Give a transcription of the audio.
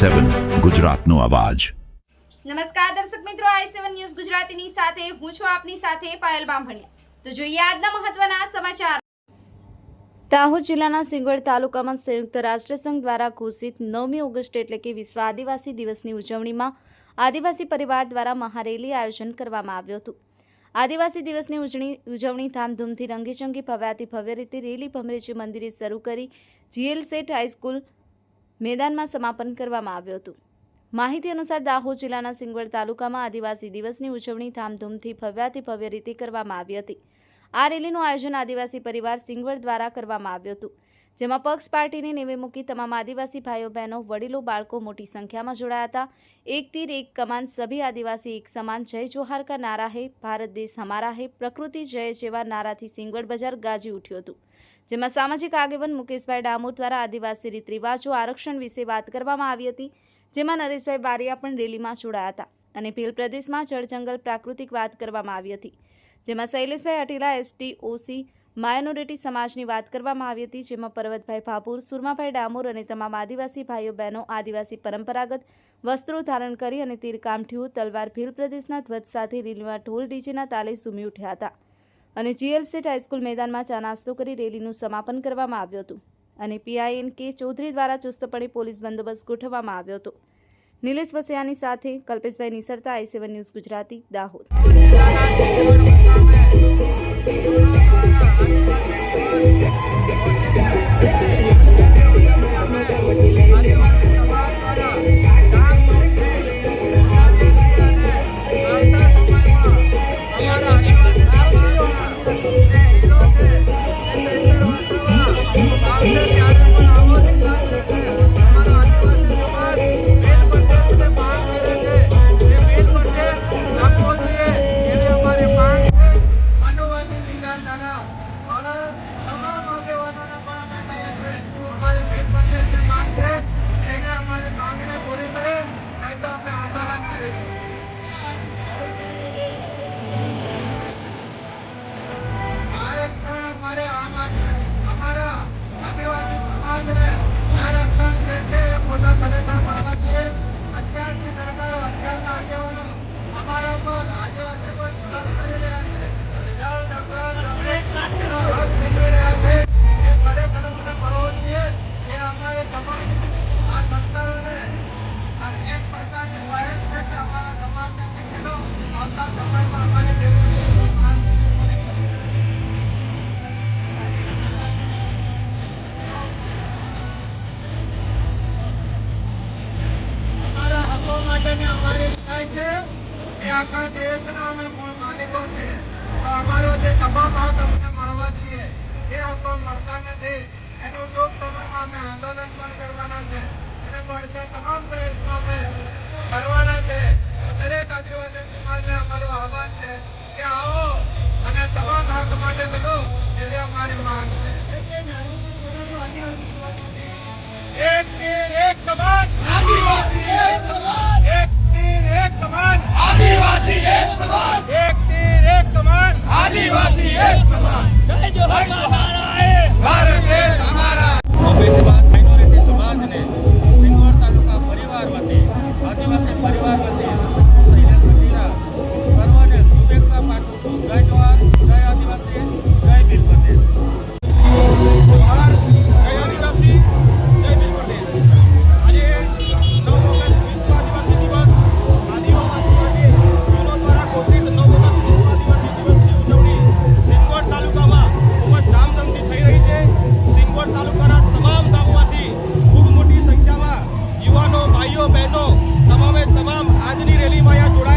સેવન ગુજરાતનો અવાજ. નમસ્કાર દર્શક મિત્રો, આઈ સેવન ન્યૂઝ ગુજરાતીની સાથે હું છું આપની સાથે પાયલ બામભણિયા. તો જોઈએ આજના મહત્વના સમાચાર. દાહોદ જિલ્લાના સિંગવડ તાલુકામાં સંયુક્ત રાષ્ટ્રસંઘ દ્વારા ઘોષિત નવમી ઓગસ્ટ એટલે કે વિશ્વ આદિવાસી દિવસની ઉજવણીમાં આદિવાસી પરિવાર દ્વારા મહારેલી આયોજન કરવામાં આવ્યું હતું. આદિવાસી દિવસની ઉજવણી ઉજવણી ધામધૂમથી રંગીચંગી ભવ્યાથી ભવ્ય રીતે રેલી ભમરેજી મંદિરે શરૂ કરી જીએલ સેટ હાઈસ્કૂલ મેદાનમાં સમાપન કરવામાં આવ્યું હતું. માહિતી અનુસાર દાહોદ જિલ્લાના સિંગવડ તાલુકામાં આદિવાસી દિવસની ઉજવણી ધામધૂમથી ભવ્યાથી ભવ્ય રીતે કરવામાં આવી હતી. આ રેલીનું આયોજન આદિવાસી પરિવાર સિંગવડ દ્વારા કરવામાં આવ્યું હતું, જેમાં પક્ષ પાર્ટીની નેવે મૂકી તમામ આદિવાસી ભાઈઓ, બહેનો, વડીલો, બાળકો મોટી સંખ્યામાં જોડાયા હતા. એક તીર, એક કમાન, સભી આદિવાસી એક સમાન. જય જોહાર કા નારા હે, ભારત દેશ હમારા હે, પ્રકૃતિ જય જેવા નારાથી સિંગવડ બજાર ગાજી ઉઠ્યું હતું. જેમાં સામાજિક આગેવાન મુકેશભાઈ ડામોર દ્વારા આદિવાસી રીત રિવાજો આરક્ષણ વિશે વાત કરવામાં આવી હતી, જેમાં નરેશભાઈ બારિયા પણ રેલીમાં જોડાયા હતા. અને ભીલ પ્રદેશમાં જળ જંગલ પ્રાકૃતિક વાત કરવામાં આવી હતી. જેમાં શૈલેષભાઈ અટીલા એસટી ઓસી, માયનોરિટી સમાજની વાત કરવામાં આવી હતી, જેમાં પર્વતભાઈ ભાપુર, સુરમાભાઈ ડામોર અને તમામ આદિવાસી ભાઈઓ, બહેનો, આદિવાસી પરંપરાગત વસ્ત્રો ધારણ કરી અને તીર તલવાર ભીલ પ્રદેશના ધ્વજ સાથે રેલીમાં ઢોલ ડીજેના તાલે ઝૂમી ઉઠ્યા હતા અને જીએલ સેટ હાઈસ્કૂલ મેદાનમાં ચા નાસ્તો કરી રેલીનું સમાપન કરવામાં આવ્યું હતું અને પીઆઈએન કે ચૌધરી દ્વારા ચુસ્તપણે પોલીસ બંદોબસ્ત ગોઠવવામાં આવ્યો હતો. નિલેશ વસિયાની સાથે Kalpeshbhai Nisarta, I seven News Gujarati, Dahod. આખા દેશના અમે માલિકો છે અમારો જે તમામ હક અમને જોઈએ એ હકો મળતા નથી. એનું ટૂંક સમયમાં અમે આંદોલન પણ કરવાના છે. અને મળતા તમામ પ્રયત્નો અમે કરવાના છે. દરેક આદિવાસી સમાજને અમારું આહવાન છે કે આવો અને તમામ હક માટે લડો એવી અમારી માંગ છે. એક એક સમાજ. આદિવાસી એક સમાન આદિવાસી પરિવાર વતી હું શૈલેષ વતીરા સર્વને શુભેચ્છા પાઠવું છું. જય જવાહર, જય આદિવાસી, જય ભીમ પ્રદેશ તાલુકાના તમામ ગામોમાંથી ખૂબ મોટી સંખ્યામાં યુવાનો, ભાઈઓ, બહેનો તમામ આજની રેલીમાં અહીંયા